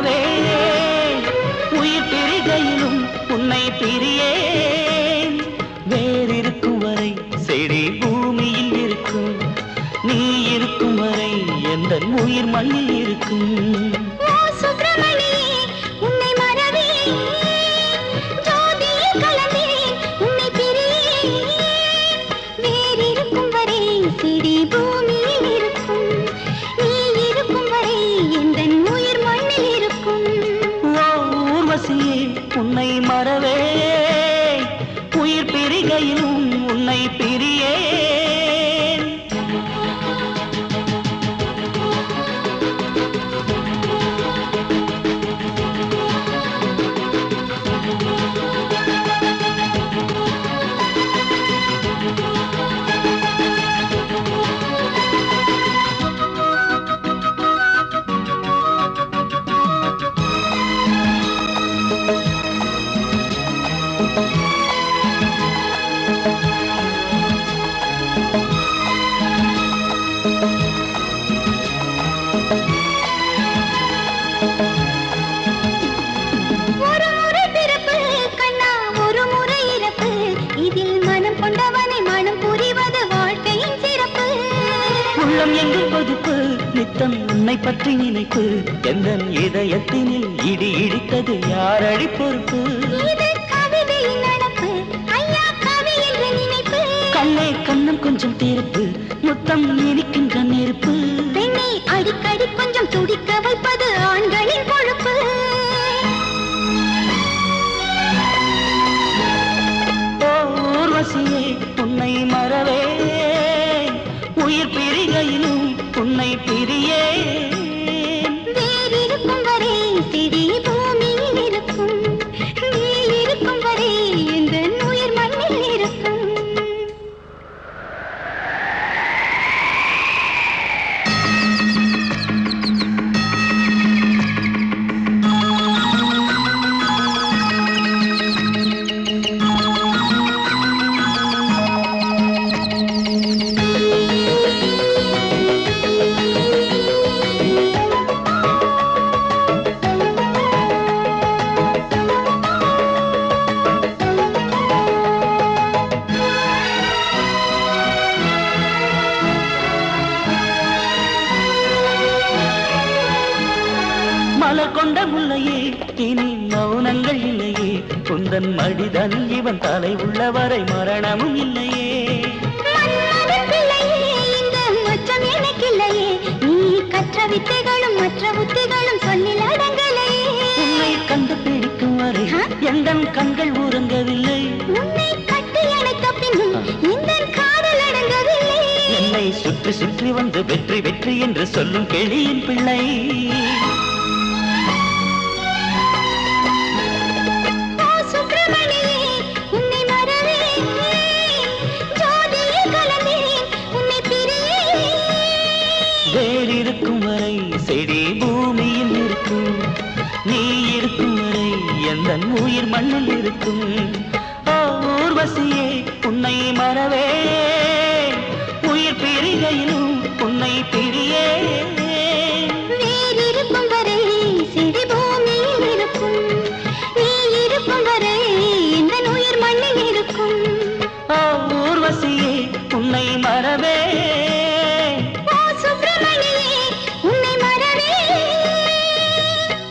ஊர்வசியே உயிர் பிரிகையிலும் உன்னை பிரியேன். வேறிருக்கும் வரை செடி பூமியில் இருக்கும். நீ இருக்கும் வரை எந்த உயிர் மண்ணில் இருக்கும். உன்னை மறவே. உயிர் பிரிகையிலும் உன்னை பிரியே. நித்தம் உன்னை பற்றி நினைப்பு. எந்த இதயத்தினில் இடி இடித்தது யாரடி பொறுப்பு? கண்ணே கண்ணம் கொஞ்சம் தீர்ப்பு முத்தம் இனிக்கின்ற நெருப்பு. பெண்ணை அடிக்கடி கொஞ்சம் துடிக்க வைப்பது ஆண்களின் பொறுப்பு. ஓ ஊர்வசியே உன்னை மறவே. உயிர் பிரிகையிலும் உன்னை பிரியேன் மலர் கொண்ட முல்லையே இனி மௌனங்கள் இல்லையே. குந்தன் மடிதன் இவன் தலை உள்ளவரை மரணமும் இல்லையே. கற்ற வித்தைகளும் மற்ற புத்திகளும் சொல்லில் அடங்கலையே. உன்னை கண்டு பிடிக்கும் வரை எந்தன் கண்கள் உறங்கவில்லை. உன்னை கட்டி அணைத்த பின்னும் காதல் அடங்கவில்லை. என்னை சுற்றி சுற்றி வந்து வெற்றி வெற்றி என்று சொல்லும் கிளியின் பிள்ளை. வேர் இருக்கும் வரை செடி பூமியில் இருக்கும். நீ இருக்கும் வரை எந்த உயிர் மண்ணில் இருக்கும். ஊர்வசியே உன்னை மறவே. உயிர் பிரிகையிலும் உன்னை பிரியே. உன்னை மறவே.